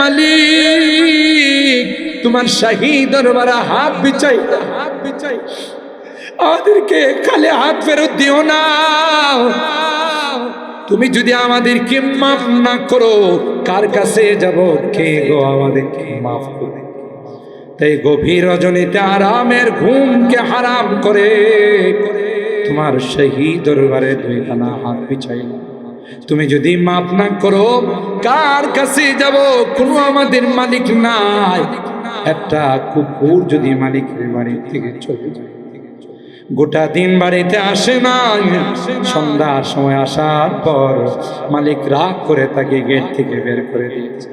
মালিক, তোমার শাহী দরবারে হাত বিচাই হাত বিচাই আমাদেরকে খালি হাত ফেরত দিও না। তুমি যদি আমাদেরকে মাফ না করো, কার কাছে যাব? কে গো আমাদেরকে মাফ করে তাই গভীর রজনীতে আরামের ঘুমকে হারাম করে, তোমার সেই দরবারে দুইখানা হাত বিছাই। তুমি যদি মাফ না করো, কার কাছে যাব? কোনো আমাদের মালিক নাই। একটা কুকুর যদি মালিকের বাড়ি থেকে চলে যায়। গোটা দিন বাড়িতে আসে না সন্ধ্যার সময় আসার পর মালিক রাগ করে তাকে গেট থেকে বের করে দিয়েছে।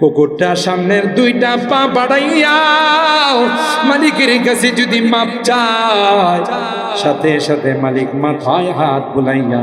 কুকুরটা সামনের দুইটা পা বাড়াইয়া মালিকের কাছে যদি মাপ চায়, সাথে সাথে মালিক মাথায় হাত বুলাইয়া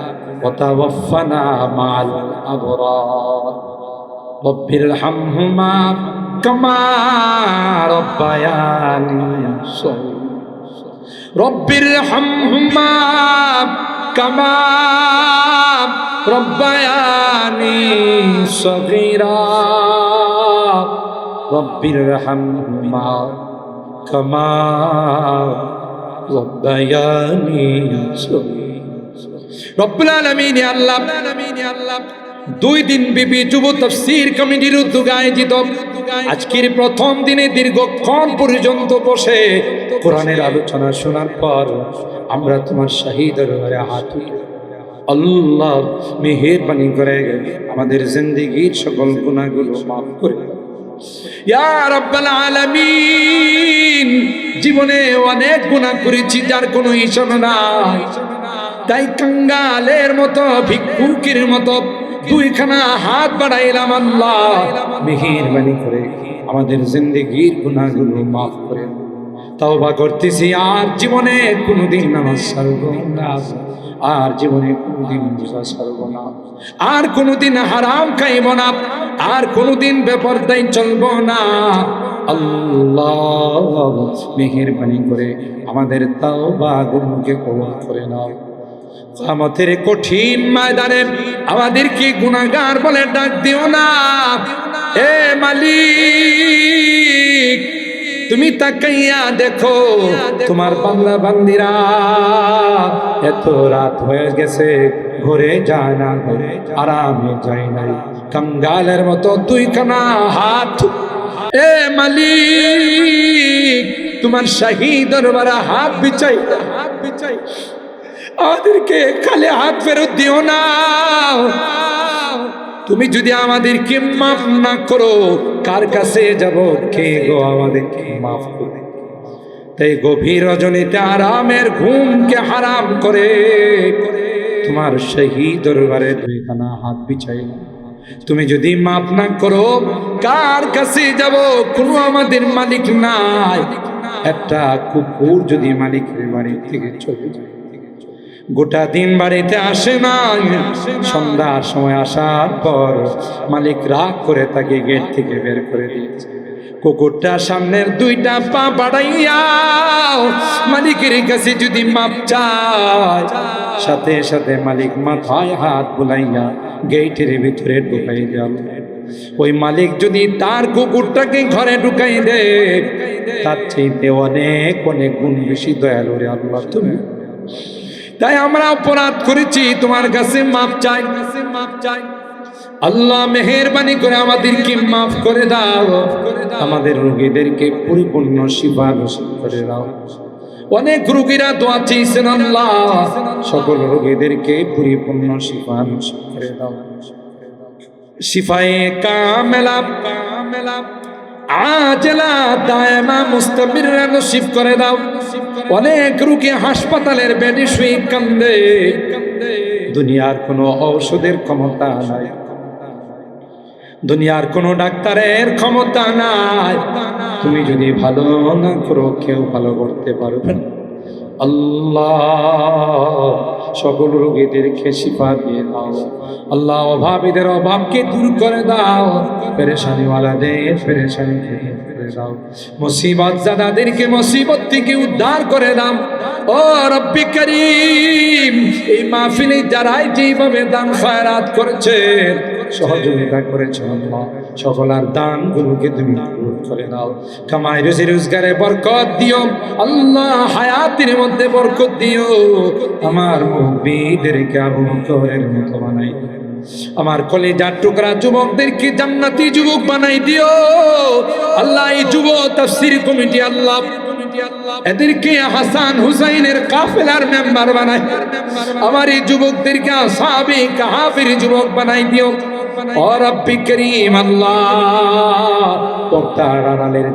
وتوفنا مع الأبرار رب ارحمهما كما ربياني صغيرا رب ارحمهما كما ربياني صغيرا رب ارحمهما كما ربياني صغيرا দুই দিন বিবি যুব তফসির কমিটির উদ্যোগে আয়োজিত আজকের প্রথম দিনে দীর্ঘক্ষণ পর্যন্ত বসে কোরআনের আলোচনা শোনার পর আমরা তোমার শাহী দরবারে হাত আল্লাহ মেহেরবানি করে আমাদের জিন্দিগির সকল গুণাগুলো মাফ করে জীবনে অনেক গুণা করেছি, যার কোনো হিসাব নাই। তাই কাঙ্গালের মতো, ভিক্ষুকের মতো দুইখানা হাত বাড়াইলাম আল্লাহ। মেহেরবানি করে আমাদের জিন্দিগির গুনাহগুলো মাফ করে দাও। তওবা করতেছি, আর জীবনে কোনোদিন নামাজ ছাড়ব না। আর জীবনে কোনোদিন রোজা ছাড়ব না। আর কোনোদিন হারাম খাইব না। আর কোনোদিন বেপরদাই চলব না। আল্লাহ মেহেরবানি করে আমাদের তাওবা গুণকে কবল করে নাও। আমাদের কঠিন ময়দানে আমাদেরকে গুণাগার বলে ডাক দিও না। এ মালিক, তুমি তাকাইয়া দেখো, তোমার বাংলা বান্দিরা এত রাত হয়ে গেছে, ঘরে যায় না ঘরে আরামে যায় নাই। কাঙ্গালের মতো দুইখানা হাত। এ মালিক, তোমার শাহী দরবারে হাত বিছাই হাত বিছাই। আমাদেরকে খালি হাত ফেরত দিও না। তুমি যদি আমাদেরকে মাফ না করো, কার কাছে যাব? কে গো আমাদেরকে মাফ করে? তাই গভীর রজনীতে আরামের ঘুমকে হারাম করে। তোমার সেই দরবারে দুইখানা হাত বিছাই তুমি যদি মাফ না করো, কার কাছে যাব? কোনো আমাদের মালিক নাই। একটা কুকুর যদি মালিকের বাড়ি থেকে চলে যায়। গোটা দিন বাড়িতে আসে না সন্ধ্যার সময় আসার পর মালিক রাগ করে তাকে গেট থেকে বের করে দিয়েছে। কুকুরটা সামনের দুইটা পা বাড়াইয়া মালিকের কাছে যদি মাপ চায়, সাথে সাথে মালিক মাথায় হাত বুলাইয়া গেটের ভিতরে ঢুকাই দেওয়া ওই মালিক যদি তার কুকুরটাকে ঘরে ঢুকাই দে, তার চাইতে অনেক অনেক গুণ বেশি দয়ালু রে আল্লাহ তুমি। তাই আমরা অপরাধ করেছি, তোমার কাছে মাপ চাই। মাপ চাই আল্লাহ মেহেরবানি করে আমাদেরকে মাফ করে দাও। আমাদের রোগীদেরকে পরিপূর্ণ শিবা করে দাও। অনেক রোগীরা দোয়া চেয়েছেন আল্লাহ, সকল রোগীদেরকে পরিপূর্ণ শিফা করে দাও। শিফায়ে কামেলা কামেলা, আজলা, দায়মা মুস্তামির নসিব করে দাও। অনেক রোগী হাসপাতালের বেডে শুয়ে কান্দে। দুনিয়ার কোনো ঔষধের ক্ষমতা নাই। দুনিয়ার কোনো ডাক্তারের ক্ষমতা নাই। তুমি যদি ভালো না করো, কেউ ভালো করতে পারবে না। আল্লাহ, সকল রোগীদেরকে শিফা দিয়ে দাও। আল্লাহ অভাবীদের অভাবকে দূর করে দাও। পেরেশানিওয়ালাদের পেরেশানিকে দূর করে দাও। মুসিবত জাদাদেরকে মুসিবত থেকে উদ্ধার করে দাও। ও রব্বি করিম, এই মাহফিলে যারাই যেভাবে দান ফায়রাত করেছে, সহযোগিতা করেছে আল্লাহ। সকলার দানগুলোকে তুমি করে দাও। কামাই রুজি রোজগারে বরকত দিও। আল্লাহ হায়াতের মধ্যে বরকত দিও। আমার মুভিদেরকে আবু বকরের মতো বানাই। আমার কলেজার টুকরা যুবকদেরকে জান্নাতি যুবক বানাই দিও। আল্লাহ, এই যুব তাফসীর কমিটি আল্লাহ। এদেরকে হাসান হুসাইনের কাফেলার মেম্বার বানাই। আমার এই যুবকদেরকে আসাবে কাহাফের যুবক বানাই দিও।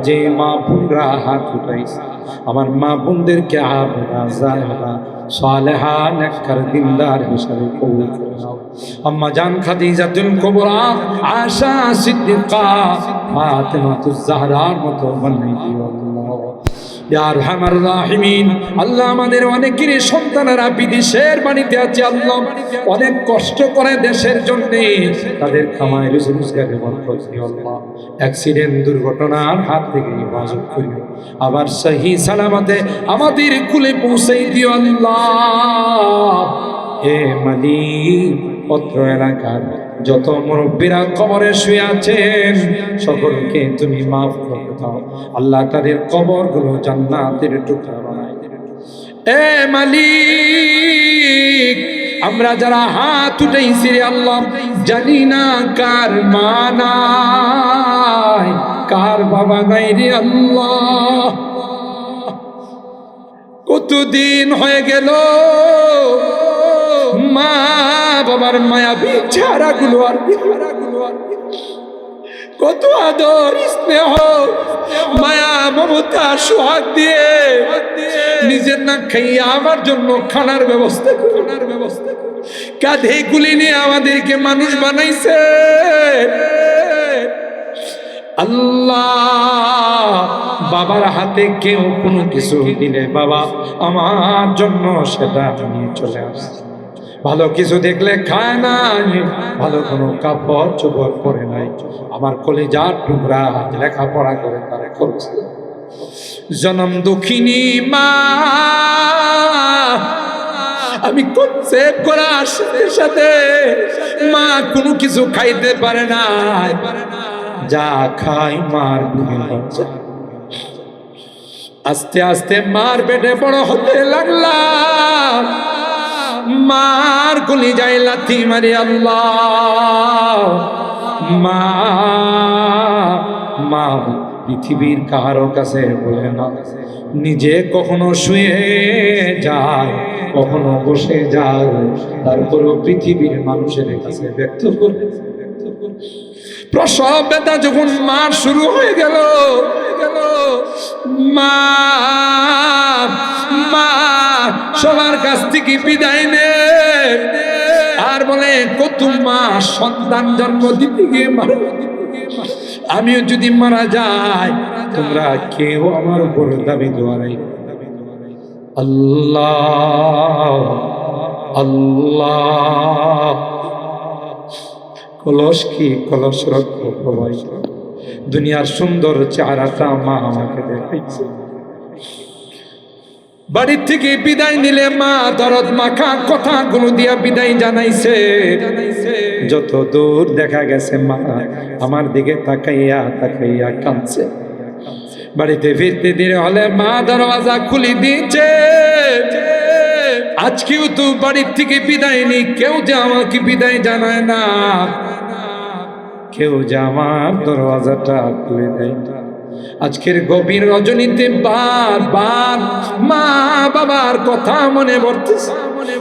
যে মা হাত আমার মা বোনদেরকে আবরা জাহেরা সালেহা নেককার দিনদার হিসাবে কবুল করে আম্মা জান খাদিজাতুল কুবরা, আশা সিদ্দিকা, ফাতেমাতুজ জাহরার মতো বানাই আল্লাহ আমাদের অনেকের সন্তানেরা বিদেশের বাড়িতে আছে, আল্লাহ অনেক কষ্ট করে দেশের জন্য তাদের খামায় রুজি অ্যাক্সিডেন্ট, দুর্ঘটনার হাত থেকে হেফাজত করিও। আবার সহি সালামতে আমাদের কুলে পৌঁছে দিও আল্লাহ। এ মালিক পত্র এলাকার যত মুরব্বীরা কবরে শুয়ে আছেন, সকলকে তুমি মাফ করে দাও আল্লাহ তাদের কবরগুলো জান্নাতের টুকরা দিও। এ মালিক, আমরা যারা হাত উঠাইছি রে আল্লাহ, জানি না কার মা নাই, কার বাবা নাই রে আল্লাহ কতদিন হয়ে গেল, মা বাবার মায়া বিছারা গুলো আর কত আদর, স্নেহ, মায়া, মমতা, সোহাগ দিয়ে নিজের না খাইয়া আমার জন্য খানার ব্যবস্থা খানার ব্যবস্থা কাঁধে গুলি নিয়ে আমাদেরকে মানুষ বানাইছে। আল্লাহ, বাবার হাতে কেউ কোনো কিছু দিলে বাবা, আমার জন্য সেটা নিয়ে চলে আসছে। ভালো কিছু দেখলে খায় নাই, ভালো কোনো কাপড় চোপড় পরে নাই। আমার কলেজার টুকরা লেখাপড়া করে তারা করছে। জনম দুঃখিনী মা, আমি করছে করার সাথে সাথে মা কোনো কিছু খাইতে পারে না যা খাই মার। আস্তে আস্তে মার পেটে বড় হতে লাগলাম। মার গুলি যাই লাথি মারি আল্লাহ। মা মা, পৃথিবীর কারও কাছে বলে না। নিজে কখনো শুয়ে যায়, কখনো বসে যায়। তারপরও পৃথিবীর মানুষের কাছে ব্যক্ত করে। প্রসব ব্যথা যখন মার শুরু হয়ে গেল। মা মা সবার কাছ থেকে বিদায় নে আর বলে কত মা, সন্তান জন্ম দিতে গিয়ে মারা। আমিও যদি মারা যাই, তোমরা কেউ আমার উপর দাবি দোয়ারাই আল্লাহ আল্লাহ। কলস কি? কলস রক্ত প্রবাহিত। দুনিয়ার সুন্দর চেহারাটা মা আমাকে দেখাইছে। বাড়ির থেকে বিদায় নিলে মা দরদ মাখা কথাগুলো দিয়া বিদায় জানাইছে। যত দূর দেখা গেছে মা, আমার দিকে তাকাইয়া তাকাইয়া কাঁদছে। বাড়িতে ফিরতে দেরি হলে মা দরওয়াজা খুলি দিয়েছে। আজকেও তো বাড়ির থেকে বিদায় নি কেউ যে আমাকে বিদায় জানায় না। কেউ যে আমার দরওয়াজাটা খুলে দেয় না। আজকের গভীর রজনীতে বার মা বাবার কথা মনে পড়তেছে।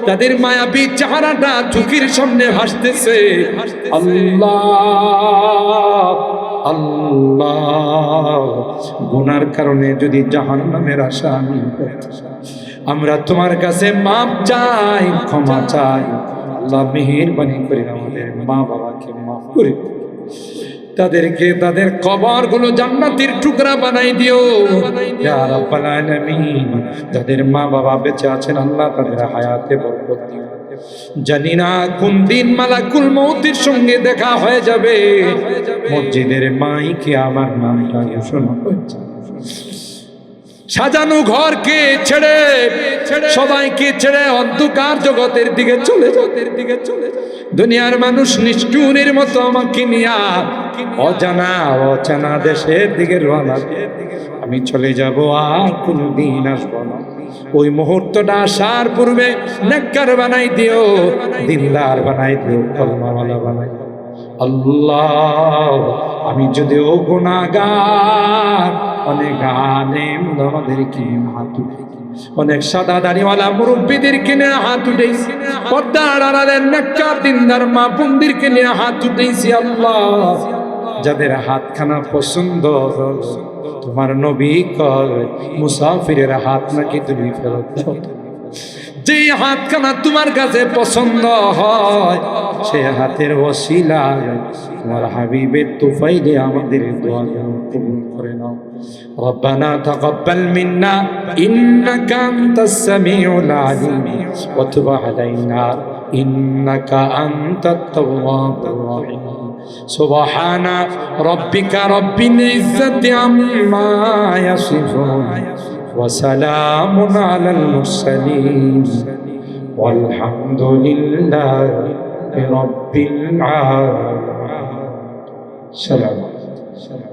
তাদের মায়াবী চেহারাটা চোখের সামনে ভাসতেছে। আল্লাহ আল্লাহ। গুনার কারণে যদি জাহান নামের আশা আমি আমরা তোমার কাছে মাপ চাই, ক্ষমা চাই। আল্লাহ মেহেরবানি করে আমাদের মা বাবাকে মাফ করে। তাদেরকে তাদের কবরগুলো জান্নাতের টুকরা বানাই দিও। যাদের মা বাবা বেঁচে আছেন, আল্লাহ তাদের হায়াতে বরকত দিও। জানি না কোন দিন মালাকুল মৌতির সঙ্গে দেখা হয়ে যাবে। মসজিদের মাইকে আমার নামটা ঘোষণা হয়েছে। সাজানো ঘরকে ছেড়ে সবাইকে ছেড়ে অন্ধকার জগতের দিকে চলে জগতের দিকে চলে দুনিয়ার মানুষ নিষ্ঠুরের মতো আমাকে নিয়া অজানা অচানা দেশের দিকে রওনা। আমি চলে যাব আর কোনদিন আসব না। ওই মুহূর্তটা আসার পূর্বে নেককার বানাই দিও দিনদার বানাই দিও, কলমাওয়ালা বানাই আল্লাহ, আমি যদি ও গুণাগার অনেক আলেম আমাদেরকে হাত উঠে। অনেক সাদা দাড়িওয়ালা মুরব্বীদের কিনে হাত উঠেছি। পর্দার আড়ালের নেককার দিনদার মা বোনদেরকে নিয়ে হাত উঠেছি আল্লাহ। যাদের হাতখানা পছন্দ, তোমার নবী কয়, মুসাফিরের হাত নাকি তুমি ফেরত দাও। যে হাতখানা তোমার কাছে পছন্দ হয় সে হাতের ওসিলায় তোমার হাবিবের তুফাইলে আমাদের দোয়া কবুল করে নাও ربنا تقبل منا إنك أنت السميع العليم وتب علينا إنك أنت التواب الرحيم سبحان ربك رب العزة عما يصفون وسلام على المرسلين والحمد لله رب العالمين সালাম সালাম